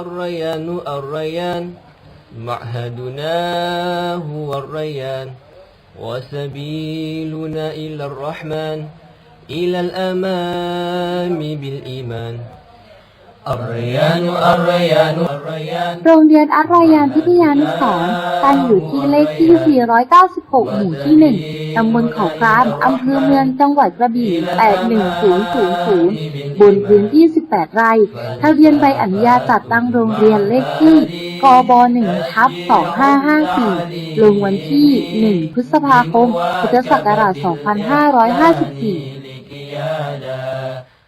الريان الريان. معهدنا هو الريان. وسبيلنا إلى الرحمن إلى الأمام بالإيمان. โรงเรียนอารยานพิทยานุสร์ตั้งอยู่ที่เลขที่ 496 หมู่ที่ 1 ตำบลเขาครามอำเภอเมือง จังหวัดกระบี่ 81000 บนพื้นที่ 18 ไร่ทะเบียนใบอนุญาตจัดตั้งโรงเรียนเลขที่ กบ 1 ทับ 2554 ลงวันที่ 1 พฤษภาคม พุทธศักราช 2554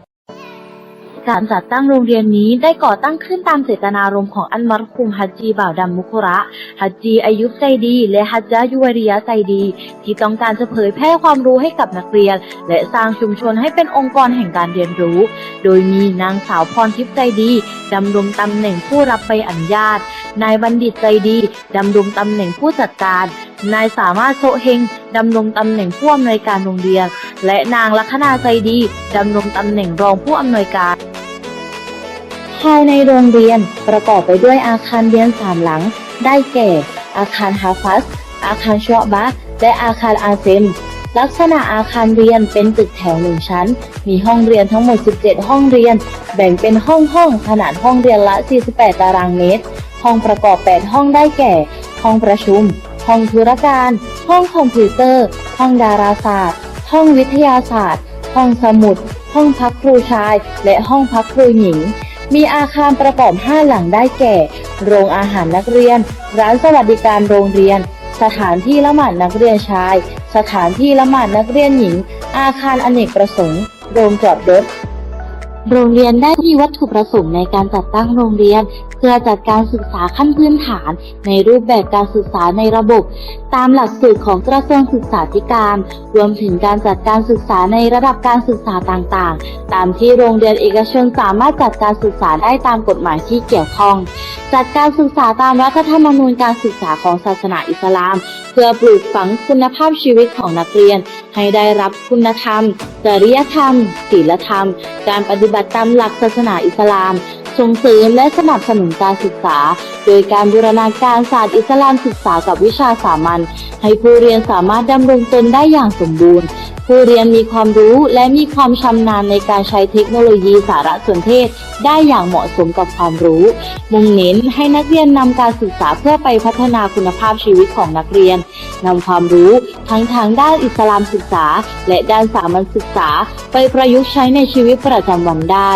ส การจัดตั้งโรงเรียนนี้ได้ก่อตั้งขึ้นตามเจตนารมณ์ของอันมัรคุมฮัจจีบ่าวดำมุคุระ ฮัจจีอายุบใจดี และฮัจจายุวริยะใจดี ที่ต้องการจะเผยแพร่ความรู้ให้กับนักเรียน และสร้างชุมชนให้เป็นองค์กรแห่งการเรียนรู้ โดยมีนางสาวพรทิพย์ใจดีดำรงตำแหน่งผู้รับใบอนุญาต นายบัณฑิตใจดีดำรงตำแหน่งผู้จัดการนายสามารถโซเฮงดำรงตำแหน่งผู้อำนวยการโรงเรียน และนางลัคนาใจดีดำรงตำแหน่งรองผู้อำนวยการ ภายในโรงเรียนประกอบไปด้วยอาคารเรียนสามหลัง ได้แก่ อาคารฮาฟัส อาคารชวบะและอาคารอาเซม ลักษณะอาคารเรียนเป็นตึกแถวหนึ่งชั้น มีห้องเรียนทั้งหมด 17 ห้องเรียน แบ่งเป็นห้องห้องขนาดห้องเรียนละ 48 ตารางเมตร ห้องประกอบ 8 ห้องได้แก่ ห้องประชุม ห้องธุรการ ห้องคอมพิวเตอร์ ห้องดาราศาสตร์ ห้องวิทยาศาสตร์ ห้องสมุด ห้องพักครูชาย และห้องพักครูหญิง มีอาคารประกอบ 5 หลังได้แก่ โรงอาหารนักเรียน ร้านสวัสดิการโรงเรียน สถานที่ละหมาดนักเรียนชาย สถานที่ละหมาดนักเรียนหญิง อาคารอเนกประสงค์ โรงจอดรถ โรงเรียนได้มีวัตถุประสงค์ในการจัดตั้งโรงเรียน พื่อจัดการศึกษาขั้นพื้นฐาน ในรูปแบบการศึกษาในระบบ ตามหลักสูตรของกระทรวงศึกษาธิการ รวมถึงการจัดการศึกษาในระดับการศึกษาต่างๆ ตามที่โรงเรียนเอกชนสามารถจัดการศึกษาได้ตามกฎหมายที่เกี่ยวข้อง จัดการศึกษาตามรัฐธรรมนูญการศึกษาของศาสนาอิสลาม เพื่อปลูกฝังคุณภาพชีวิตของนักเรียน ให้ได้รับคุณธรรมจริยธรรมศีลธรรม การปฏิบัติตามหลักศาสนาอิสลาม ส่งเสริมและสนับสนุนการศึกษา โดยการบูรณาการศาสตร์อิสลามศึกษากับวิชาสามัญให้ผู้เรียนสามารถดำรงตนได้อย่างสมบูรณ์ ผู้เรียนมีความรู้และมีความชำนาญในการใช้เทคโนโลยีสารสนเทศ ได้อย่างเหมาะสมกับความรู้ มุ่งเน้นให้นักเรียนนำการศึกษาเพื่อไปพัฒนาคุณภาพชีวิตของนักเรียนนำความรู้ทั้งทางด้านอิสลามศึกษา และด้านสามัญศึกษา ไปประยุกต์ใช้ในชีวิตประจำวันได้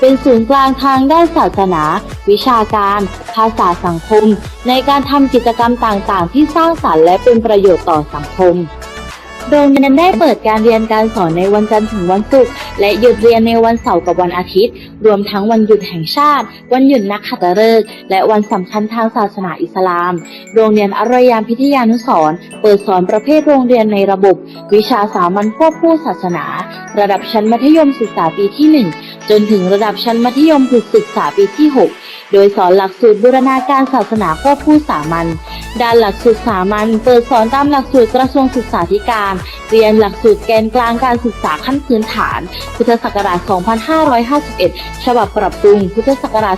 เป็นศูนย์กลางทางด้านศาสนา วิชาการ ภาษาสังคม ในการทำกิจกรรมต่างๆ ที่สร้างสรรค์และเป็นประโยชน์ต่อสังคม โรงเรียนได้เปิดการเรียนการสอนในวันจันทร์ถึงวันศุกร์และหยุดเรียนในวันเสาร์กับวันอาทิตย์ รวมทั้งวันหยุดแห่งชาติ วันหยุดนักขัตฤกษ์และวันสำคัญทางศาสนาอิสลาม โรงเรียนอารยามพิทยานุสร์เปิดสอนประเภทโรงเรียนในระบบ วิชาสามัญควบคู่ศาสนา ระดับชั้นมัธยมศึกษาปีที่ 1 จนถึงระดับชั้นมัธยมศึกษาปีที่ 6 โดยสอนหลักสูตรบูรณาการศาสนาควบคู่สามัญ ด้านหลักสูตรสามัญเปิดสอนตามหลักสูตรกระทรวงศึกษาธิการ เรียนหลักสูตรแกนกลางการศึกษาขั้นพื้นฐาน พุทธศักราช 2551 ฉบับปรับปรุง พุทธศักราช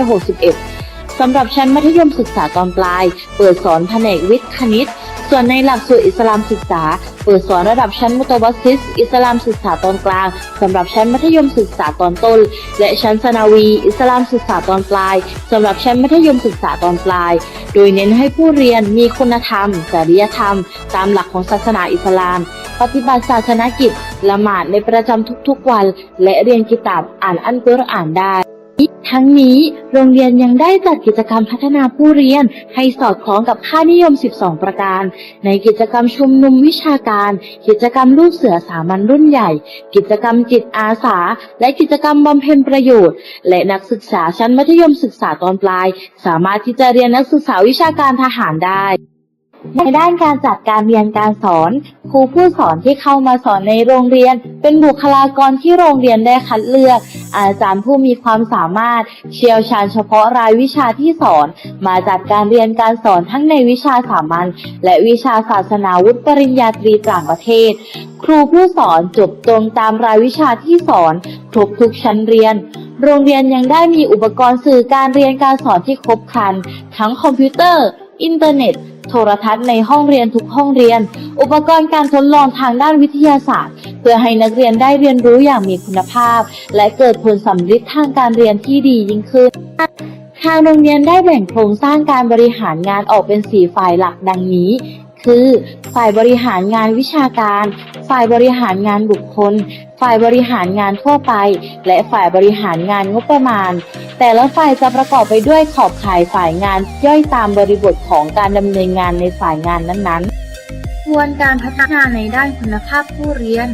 2561 สำหรับชั้นมัธยมศึกษาตอนปลาย เปิดสอนแผนกวิทย์คณิต ส่วนในหลักสูตรอิสลามศึกษา เปิดสอนระดับชั้นมุตวัสซิส อิสลามศึกษาตอนกลางสำหรับชั้นมัธยมศึกษาตอนต้น และชั้นสนาวี อิสลามศึกษาตอนปลายสำหรับชั้นมัธยมศึกษาตอนปลาย โดยเน้นให้ผู้เรียนมีคุณธรรมจริยธรรม ตามหลักของศาสนาอิสลาม ปฏิบัติศาสนกิจละหมาดในประจำทุกๆวัน และเรียนกิตาบอ่านอันกุรอานได้ ทั้งนี้โรงเรียนยังได้จัดกิจกรรมพัฒนาผู้เรียนให้สอดคล้องกับค่านิยม 12 ประการ ในกิจกรรมชุมนุมวิชาการ กิจกรรมลูกเสือสามัญรุ่นใหญ่ กิจกรรมจิตอาสา และกิจกรรมบำเพ็ญประโยชน์ และนักศึกษาชั้นมัธยมศึกษาตอนปลาย สามารถที่จะเรียนนักศึกษาวิชาการทหารได้ ในด้านการจัดการเรียนการสอน ครูผู้สอนที่เข้ามาสอนในโรงเรียน เป็นบุคลากรที่โรงเรียนได้คัดเลือก อาจารย์ผู้มีความสามารถ เชี่ยวชาญเฉพาะรายวิชาที่สอน มาจัดการเรียนการสอนทั้งในวิชาสามัญและวิชาศาสนาวุฒิปริญญาตรีต่างประเทศ ครูผู้สอนจบตรงตามรายวิชาที่สอนครบทุกชั้นเรียนโรงเรียนยังได้มีอุปกรณ์สื่อการเรียนการสอนที่ครบครัน ทั้งคอมพิวเตอร์ อินเทอร์เน็ต โทรทัศน์ในห้องเรียนทุกห้องเรียน อุปกรณ์การทดลองทางด้านวิทยาศาสตร์ เพื่อให้นักเรียนได้เรียนรู้อย่างมีคุณภาพ และเกิดผลสำลิดทางการเรียนที่ดียิ่งขึ้นทางโรงเรียนได้แบ่งโครงสร้างการบริหารงานออกเป็น4ฝ่ายหลักดังนี้ คือ ฝ่ายบริหารงานวิชาการ ฝ่ายบริหารงานบุคคล ฝ่ายบริหารงานทั่วไป และฝ่ายบริหารงานงบประมาณ แต่ละฝ่ายจะประกอบไปด้วยขอบข่ายฝ่ายงานย่อยตามบริบทของการดำเนินงานในฝ่ายงานนั้นๆกระบวนการพัฒนาในด้านคุณภาพผู้เรียน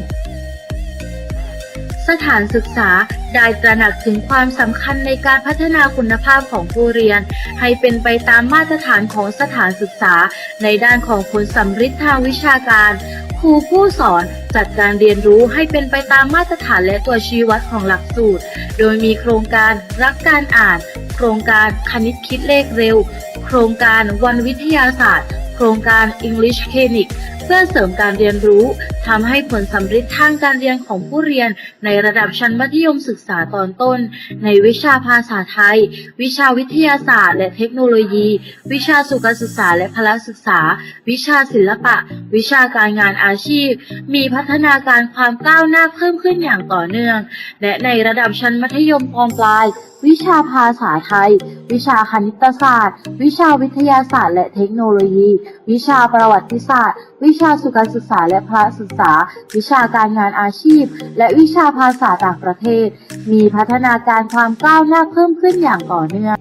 สถานศึกษาได้ตระหนักถึงความสำคัญในการพัฒนาคุณภาพของผู้เรียน ให้เป็นไปตามมาตรฐานของสถานศึกษา ในด้านของผลสำฤทธิ์ทางวิชาการ ครูผู้สอนจัดการเรียนรู้ให้เป็นไปตามมาตรฐานและตัวชี้วัดของหลักสูตร โดยมีโครงการรักการอ่าน โครงการคณิตคิดเลขเร็ว โครงการวันวิทยาศาสตร์ โครงการ English Clinic เพื่อเสริมการเรียนรู้ทำให้ผลสำฤทธิ์ทางการเรียนของผู้เรียนในระดับชั้นมัธยมศึกษาตอนต้น ในวิชาภาษาไทย วิชาวิทยาศาสตร์ และเทคโนโลยี วิชาสุขศึกษาและพละศึกษา วิชาศิลปะ วิชาการงานอาชีพ มีพัฒนาการความก้าวหน้าเพิ่มขึ้นอย่างต่อเนื่อง และในระดับชั้นมัธยมปลาย วิชาภาษาไทย วิชาคณิตศาสตร์ วิชาวิทยาศาสตร์ และเทคโนโลยี วิชาประวัติศาสตร์ วิชาสุขศึกษาและพระศึกษา วิชาการงานอาชีพ และวิชาภาษาต่างประเทศ มีพัฒนาการความก้าวหน้าเพิ่มขึ้นอย่างต่อเนื่อง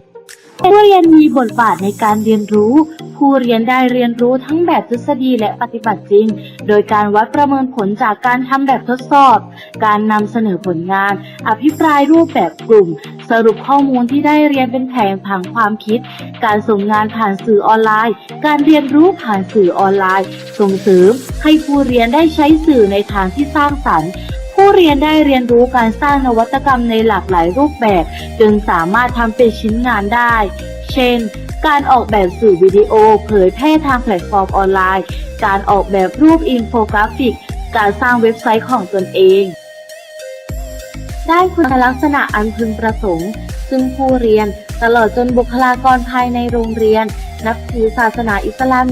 ผู้เรียนมีบทบาทในการเรียนรู้ ผู้เรียนได้เรียนรู้ทั้งแบบทฤษฎีและปฏิบัติจริง โดยการวัดประเมินผลจากการทำแบบทดสอบ การนำเสนอผลงาน อภิปรายรูปแบบกลุ่ม สรุปข้อมูลที่ได้เรียนเป็นแผนผังความคิด การส่งงานผ่านสื่อออนไลน์ การเรียนรู้ผ่านสื่อออนไลน์ ส่งเสริมให้ผู้เรียนได้ใช้สื่อในทางที่สร้างสรรค์ผู้เรียนได้เรียนรู้การสร้างนวัตกรรมในหลากหลายรูปแบบ จนสามารถทำเป็นชิ้นงานได้ เช่น การออกแบบสื่อวิดีโอ เผยแพร่ทางแพลตฟอร์มออนไลน์ การออกแบบรูปอินโฟกราฟิก การสร้างเว็บไซต์ของตนเอง ได้คุณลักษณะอันพึงประสงค์ ซึ่งผู้เรียนตลอดจนบุคลากรภายในโรงเรียน นับถือศาสนาอิสลาม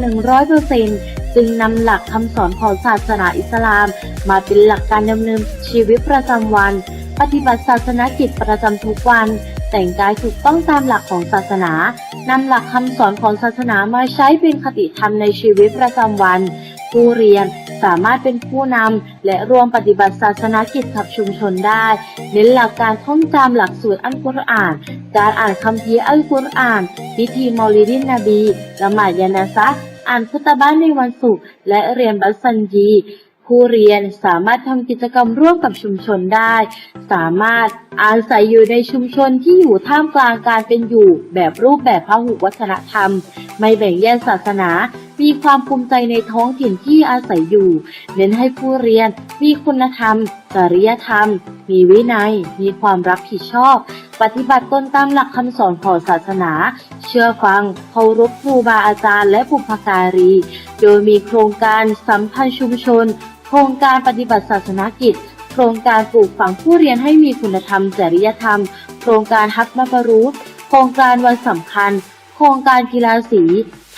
100%จึงนำหลักคำสอนของศาสนาอิสลาม มาเป็นหลักการดำเนินชีวิตประจำวัน ปฏิบัติศาสนกิจประจำทุกวัน แต่งกายถูกต้องตามหลักของศาสนานำหลักคำสอนของศาสนามาใช้เป็นคติธรรมในชีวิตประจำวัน ผู้เรียน สามารถเป็นผู้นำและรวมปฏิบัติศาสนกิจกับชุมชนได้ เน้นหลักการท่องจำหลักสูตรอัลกุรอาน การอ่านคัมภีร์อัลกุรอาน พิธีมอลิดินนบีละหมาดยานาซะอ่านคุตบะห์ในวันศุกร์และเรียนบัสซันจีผู้เรียนสามารถทำกิจกรรมร่วมกับชุมชนได้ สามารถอาศัยอยู่ในชุมชนที่อยู่ท่ามกลางการเป็นอยู่แบบรูปแบบพหุวัฒนธรรม ไม่แบ่งแยกศาสนา มีความภูมิใจในท้องถิ่นที่อาศัยอยู่ เน้นให้ผู้เรียน มีคุณธรรม จริยธรรม มีวินัย มีความรับผิดชอบ ปฏิบัติตนตามหลักคำสอนของศาสนา เชื่อฟัง เคารพครูบาอาจารย์และบุพการี โดยมีโครงการสัมพันธ์ชุมชน โครงการปฏิบัติศาสนกิจโครงการปลูกฝังผู้เรียนให้มีคุณธรรม จริยธรรม โครงการฮัตมาบารูโครงการวันสำคัญ โครงการกีฬาสี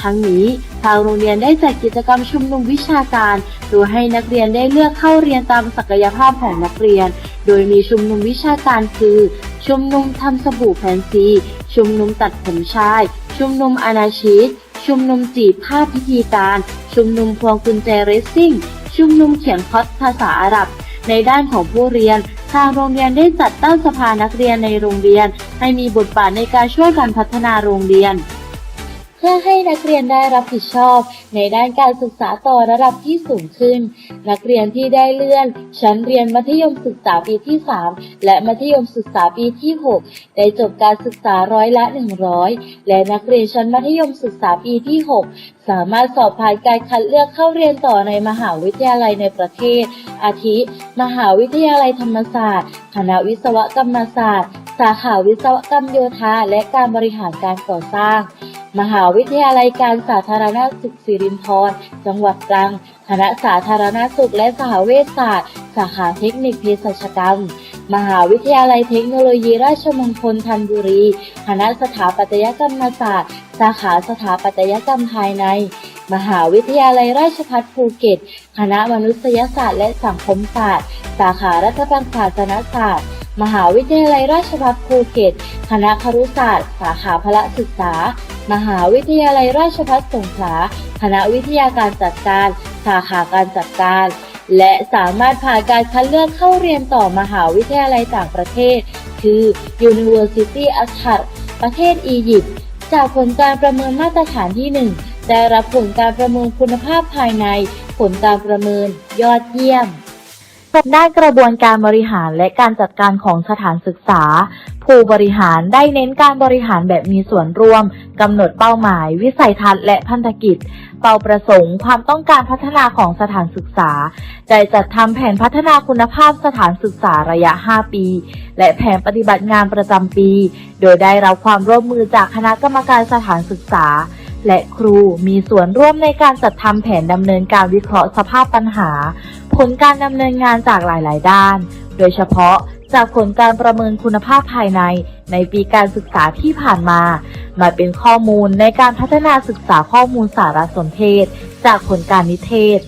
ทั้งนี้ทางโรงเรียนได้จัดกิจกรรมชุมนุมวิชาการโดยให้นักเรียนได้เลือกเข้าเรียนตามศักยภาพของนักเรียน โดยมีชุมนุมวิชาการคือ ชุมนุมทำสบู่แฟนซี ชุมนุมตัดผมชาย ชุมนุมอนาชิตชุมนุมจีบภาพพิธีการ ชุมนุมพวงกุญแจเรซซิ่ง ชุมนุมเขียนคอสภาษาอาหรับ ในด้านของผู้เรียน ทางโรงเรียนได้จัดตั้งสภานักเรียนในโรงเรียน ให้มีบทบาทในการช่วยกันพัฒนาโรงเรียน พื่อให้นักเรียนได้รับผิดชอบ ในด้านการศึกษาต่อระดับที่สูงขึ้น นักเรียนที่ได้เลื่อน ชั้นเรียนมัธยมศึกษาปีที่ 3 และมัธยมศึกษาปีที่ 6 ได้จบการศึกษาร้อยละ 100 และนักเรียนชั้นมัธยมศึกษาปีที่ 6 สามารถสอบผ่านการคัดเลือกเข้าเรียนต่อในมหาวิทยาลัยในประเทศ อาทิ มหาวิทยาลัยธรรมศาสตร์ คณะวิศวกรรมศาสตร์ สาขาวิศวกรรมโยธา และการบริหารการก่อสร้าง มหาวิทยาลัยการสาธารณสุขสิรินธรจังหวัดตรัง คณะสาธารณสุขและสหเวชศาสตร์ สาขาเทคนิคเภสัชกรรม มหาวิทยาลัยเทคโนโลยีราชมงคลธัญบุรี คณะสถาปัตยกรรมศาสตร์ สาขาสถาปัตยกรรมภายใน มหาวิทยาลัยราชภัฏภูเก็ต คณะมนุษยศาสตร์และสังคมศาสตร์ สาขารัฐประศาสนศาสตร์ มหาวิทยาลัยราชภัฏภูเก็ต คณะครุศาสตร์ สาขาพละศึกษา มหาวิทยาลัยราชภัฏสงขลา คณะวิทยาการจัดการ สาขาการจัดการ และสามารถผ่านการคัดเลือกเข้าเรียนต่อมหาวิทยาลัยต่างประเทศ คือ University a s h a r ประเทศอียิปต์ จากผลการประเมินมาตรฐานที่ 1 ได้รับผลการประเมินคุณภาพภายใน ผลการประเมินยอดเยี่ยม ด้านกระบวนการบริหารและการจัดการของสถานศึกษา ผู้บริหารได้เน้นการบริหารแบบมีส่วนร่วมกำหนดเป้าหมาย วิสัยทัศน์และพันธกิจ เป้าประสงค์ ความต้องการพัฒนาของสถานศึกษา ได้จัดทำแผนพัฒนาคุณภาพสถานศึกษาระยะ 5 ปี และแผนปฏิบัติงานประจำปี โดยได้รับความร่วมมือจากคณะกรรมการสถานศึกษาและครูมีส่วนร่วมในการจัดทำแผนดำเนินการวิเคราะห์สภาพปัญหา ลการดำเนินงานจากหลาย ๆ ด้าน โดยเฉพาะจากผลการประเมินคุณภาพภายในในปีการศึกษาที่ผ่านมา มาเป็นข้อมูลในการพัฒนาศึกษาข้อมูลสารสนเทศ จากผลการนิเทศ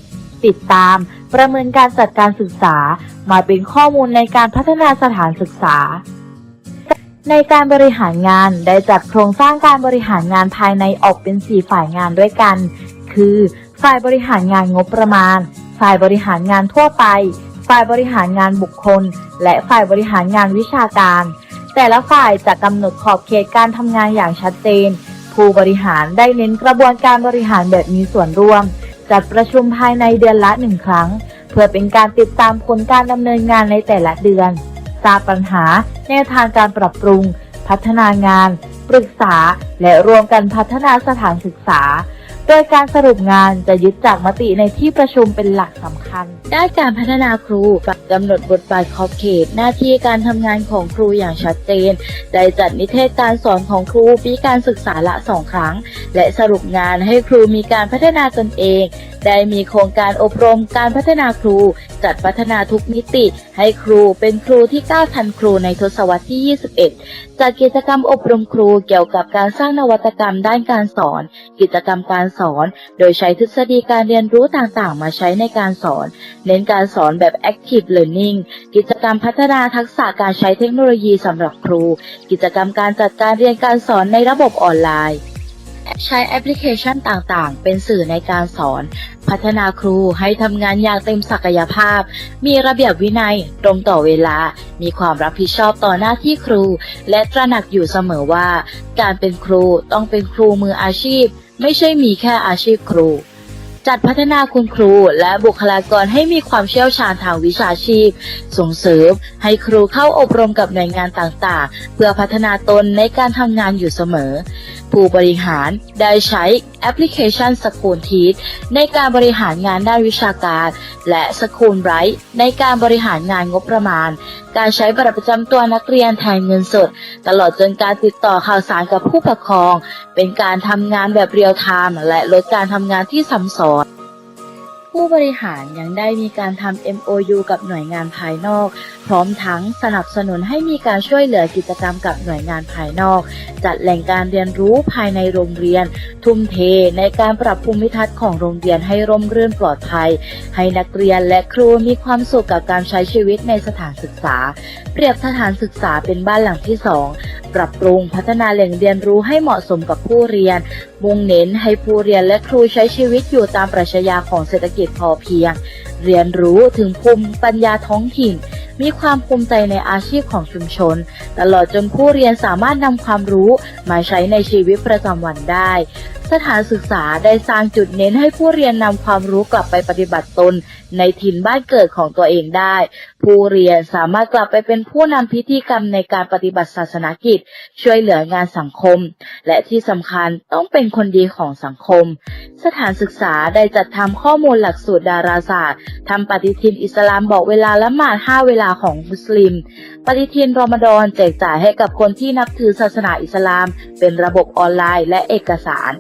ติดตามประเมินการจัดการศึกษา มาเป็นข้อมูลในการพัฒนาสถานศึกษา ในการบริหารงานได้จัดโครงสร้างการบริหารงานภายในออกเป็น 4 ฝ่ายงานด้วยกัน คือ ฝ่ายบริหารงานงบประมาณ ฝ่ายบริหารงานทั่วไป ฝ่ายบริหารงานบุคคล และฝ่ายบริหารงานวิชาการ แต่ละฝ่ายจะกำหนดขอบเขตการทำงานอย่างชัดเจน ผู้บริหารได้เน้นกระบวนการบริหารแบบมีส่วนร่วม จัดประชุมภายในเดือนละหนึ่งครั้ง เพื่อเป็นการติดตามผลการดำเนินงานในแต่ละเดือน ทราบปัญหา แนวทางการปรับปรุง พัฒนางาน ปรึกษา และรวมกันพัฒนาสถานศึกษา โดยการสรุปงานจะยึดจากมติในที่ประชุมเป็นหลักสำคัญ ด้านการพัฒนาครูกำหนดบทบาทขอบเขต หน้าที่การทำงานของครูอย่างชัดเจนได้จัดนิเทศการสอนของครูปีการศึกษาละสองครั้ง และสรุปงานให้ครูมีการพัฒนาตนเอง ได้มีโครงการอบรมการพัฒนาครู จัดพัฒนาทุกมิติ ให้ครูเป็นครูที่ก้าวทันครูในทศวรรษที่ 21 จัดกิจกรรมอบรมครูเกี่ยวกับการสร้างนวัตกรรมด้านการสอน กิจกรรมการสอน โดยใช้ทฤษฎีการเรียนรู้ต่างๆ มาใช้ในการสอน เน้นการสอนแบบ active learning กิจกรรมพัฒนาทักษะการใช้เทคโนโลยีสำหรับครู กิจกรรมการจัดการเรียนการสอนในระบบออนไลน์ ใช้แอปพลิเคชันต่างๆ เป็นสื่อในการสอน พัฒนาครูให้ทำงานอย่างเต็มศักยภาพ มีระเบียบวินัย ตรงต่อเวลา มีความรับผิดชอบต่อหน้าที่ครู และตระหนักอยู่เสมอว่า การเป็นครูต้องเป็นครูมืออาชีพ ไม่ใช่มีแค่อาชีพครูจัดพัฒนาคุณครูและบุคลากรให้มีความเชี่ยวชาญทางวิชาชีพ ส่งเสริมให้ครูเข้าอบรมกับหน่วยงานต่างๆ เพื่อพัฒนาตนในการทำงานอยู่เสมอ ผู้บริหารได้ใช้แอปพลิเคชันสกูลทีสในการบริหารงานด้านวิชาการ และสกูลไบรท์ในการบริหารงานงบประมาณ การใช้บัตรประจำตัวนักเรียนแทนเงินสด ตลอดจนการติดต่อข่าวสารกับผู้ปกครอง เป็นการทำงานแบบเรียลไทม์และลดการทำงานที่ซ้ำซ้อน ผู้บริหารยังได้มีการทำ MOU กับหน่วยงานภายนอก พร้อมทั้งสนับสนุนให้มีการช่วยเหลือกิจกรรมกับหน่วยงานภายนอก จัดแหล่งการเรียนรู้ภายในโรงเรียน ทุ่มเทในการปรับภูมิทัศน์ของโรงเรียนให้ร่มรื่นปลอดภัย ให้นักเรียนและครูมีความสุขกับการใช้ชีวิตในสถานศึกษา เปรียบสถานศึกษาเป็นบ้านหลังที่สอง ปรับปรุงพัฒนาแหล่งเรียนรู้ให้เหมาะสมกับผู้เรียน มุ่งเน้นให้ผู้เรียนและครูใช้ชีวิตอยู่ตามปรัชญาของเศรษฐกิจพอเพียง เรียนรู้ถึงภูมิปัญญาท้องถิ่น มีความภูมิใจในอาชีพของชุมชน ตลอดจนผู้เรียนสามารถนำความรู้มาใช้ในชีวิตประจำวันได้ สถานศึกษาได้สร้างจุดเน้นให้ผู้เรียนนำความรู้กลับไปปฏิบัติตน ในถิ่นบ้านเกิดของตัวเองได้ ผู้เรียนสามารถกลับไปเป็นผู้นำพิธีกรรมในการปฏิบัติศาสนกิจ ช่วยเหลืองานสังคม และที่สำคัญต้องเป็นคนดีของสังคม สถานศึกษาได้จัดทำข้อมูลหลักสูตรดาราศาสตร์ทำปฏิทินอิสลามบอกเวลาละหมาด5เวลาของมุสลิม ปฏิทินรอมฎอนแจกจ่ายให้กับคนที่นับถือศาสนาอิสลาม เป็นระบบออนไลน์และเอกสาร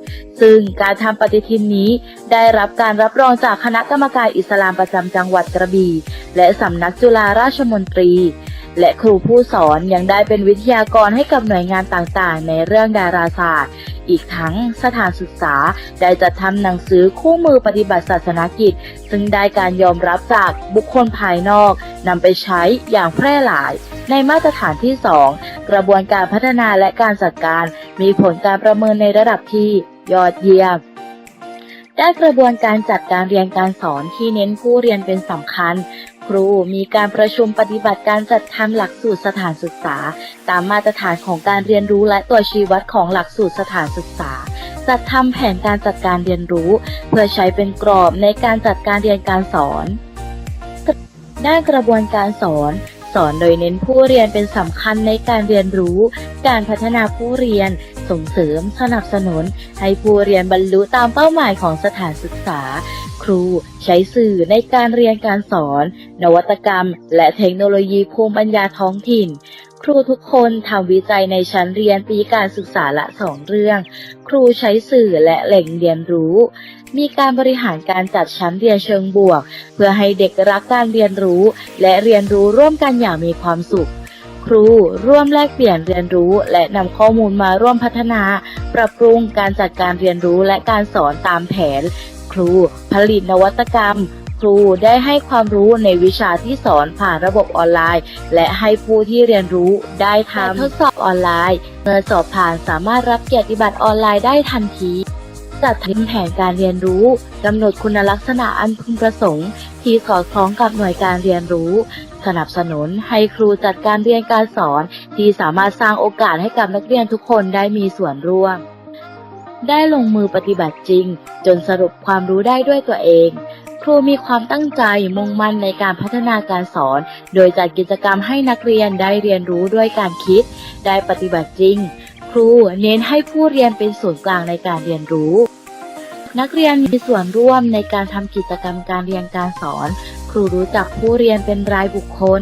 ซึ่งการทำปฏิทินนี้ได้รับการรับรองจากคณะกรรมการอิสลามประจำจังหวัดกระบี่และสำนักจุฬาราชมนตรี และครูผู้สอนยังได้เป็นวิทยากรให้กับหน่วยงานต่างๆ ในเรื่องดาราศาสตร์ อีกทั้งสถานศึกษาได้จัดทำหนังสือคู่มือปฏิบัติศาสนกิจ ซึ่งได้การยอมรับจากบุคคลภายนอกนำไปใช้อย่างแพร่หลาย ในมาตรฐานที่ 2 กระบวนการพัฒนาและการจัดการ มีผลการประเมินในระดับที่ยอดเยี่ยมได้กระบวนการจัดการเรียนการสอนที่เน้นผู้เรียนเป็นสำคัญ ครูมีการประชุมปฏิบัติการจัดทำหลักสูตรสถานศึกษา ตามมาตรฐานของการเรียนรู้และตัวชี้วัดของหลักสูตรสถานศึกษา จัดทำแผนการจัดการเรียนรู้ เพื่อใช้เป็นกรอบในการจัดการเรียนการสอนด้านกระบวนการสอน สอนโดยเน้นผู้เรียนเป็นสำคัญในการเรียนรู้ การพัฒนาผู้เรียน ส่งเสริมสนับสนุน ให้ผู้เรียนบรรลุตามเป้าหมายของสถานศึกษา ครูใช้สื่อในการเรียนการสอน นวัตกรรม และเทคโนโลยีภูมิปัญญาท้องถิ่น ครูทุกคนทำวิจัยในชั้นเรียนปีการศึกษาละสองเรื่อง ครูใช้สื่อและแหล่งเรียนรู้ มีการบริหารการจัดชั้นเรียนเชิงบวก เพื่อให้เด็กรักการเรียนรู้ และเรียนรู้ร่วมกันอย่างมีความสุข ครู ร่วมแลกเปลี่ยนเรียนรู้ และนำข้อมูลมาร่วมพัฒนา ปรับปรุงการจัดการเรียนรู้และการสอนตามแผน ครู ผลิตนวัตกรรม ครูได้ให้ความรู้ในวิชาที่สอนผ่านระบบออนไลน์ และให้ผู้ที่เรียนรู้ได้ทำทดสอบออนไลน์ เมื่อสอบผ่านสามารถรับเกียรติบัตรออนไลน์ได้ทันทีจัดทำแผนการเรียนรู้กำหนดคุณลักษณะอันพึงประสงค์ ที่สอดคล้องกับหน่วยการเรียนรู้ สนับสนุนให้ครูจัดการเรียนการสอน ที่สามารถสร้างโอกาสให้กับนักเรียนทุกคนได้มีส่วนร่วม ได้ลงมือปฏิบัติจริง จนสรุปความรู้ได้ด้วยตัวเอง ครูมีความตั้งใจมุ่งมั่นในการพัฒนาการสอน โดยจัดกิจกรรมให้นักเรียนได้เรียนรู้ด้วยการคิด ได้ปฏิบัติจริง ครูเน้นให้ผู้เรียนเป็นศูนย์กลางในการเรียนรู้นักเรียนมีส่วนร่วมในการทำกิจกรรมการเรียนการสอน ครูรู้จักผู้เรียนเป็นรายบุคคล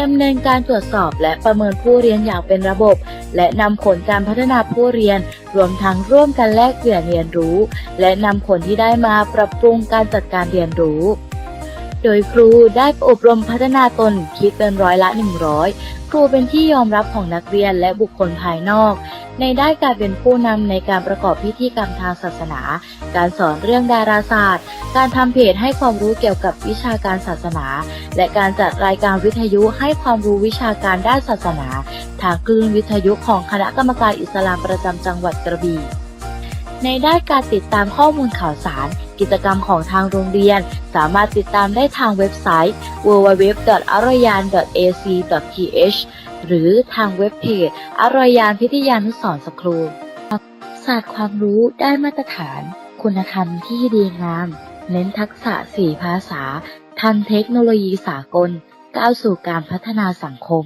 ดำเนินการตรวจสอบและประเมินผู้เรียนอย่างเป็นระบบ และนำผลการพัฒนาผู้เรียน รวมทั้งร่วมกันแลกเปลี่ยนเรียนรู้ และนำผลที่ได้มาปรับปรุงการจัดการเรียนรู้ โดยครูได้อบรมพัฒนาตนคิดเป็นร้อยละ 100 ครูเป็นที่ยอมรับของนักเรียนและบุคคลภายนอก ในด้านการเป็นผู้นำในการประกอบพิธีกรรมทางศาสนา การสอนเรื่องดาราศาสตร์ การทำเพจให้ความรู้เกี่ยวกับวิชาการศาสนา และการจัดรายการวิทยุให้ความรู้วิชาการด้านศาสนา ทางคลื่นวิทยุของคณะกรรมการอิสลามประจำจังหวัดกระบี่ในด้านการติดตามข้อมูลข่าวสาร กิจกรรมของทางโรงเรียน สามารถติดตามได้ทางเว็บไซต์ www.arayan.ac.th หรือทางเว็บเพจอารยานพิทยานุสรณ์สครูศาสตร์ความรู้ได้มาตรฐาน คุณธรรมที่ดีงาม เน้นทักษะสี่ภาษา ทันเทคโนโลยีสากล ก้าวสู่การพัฒนาสังคม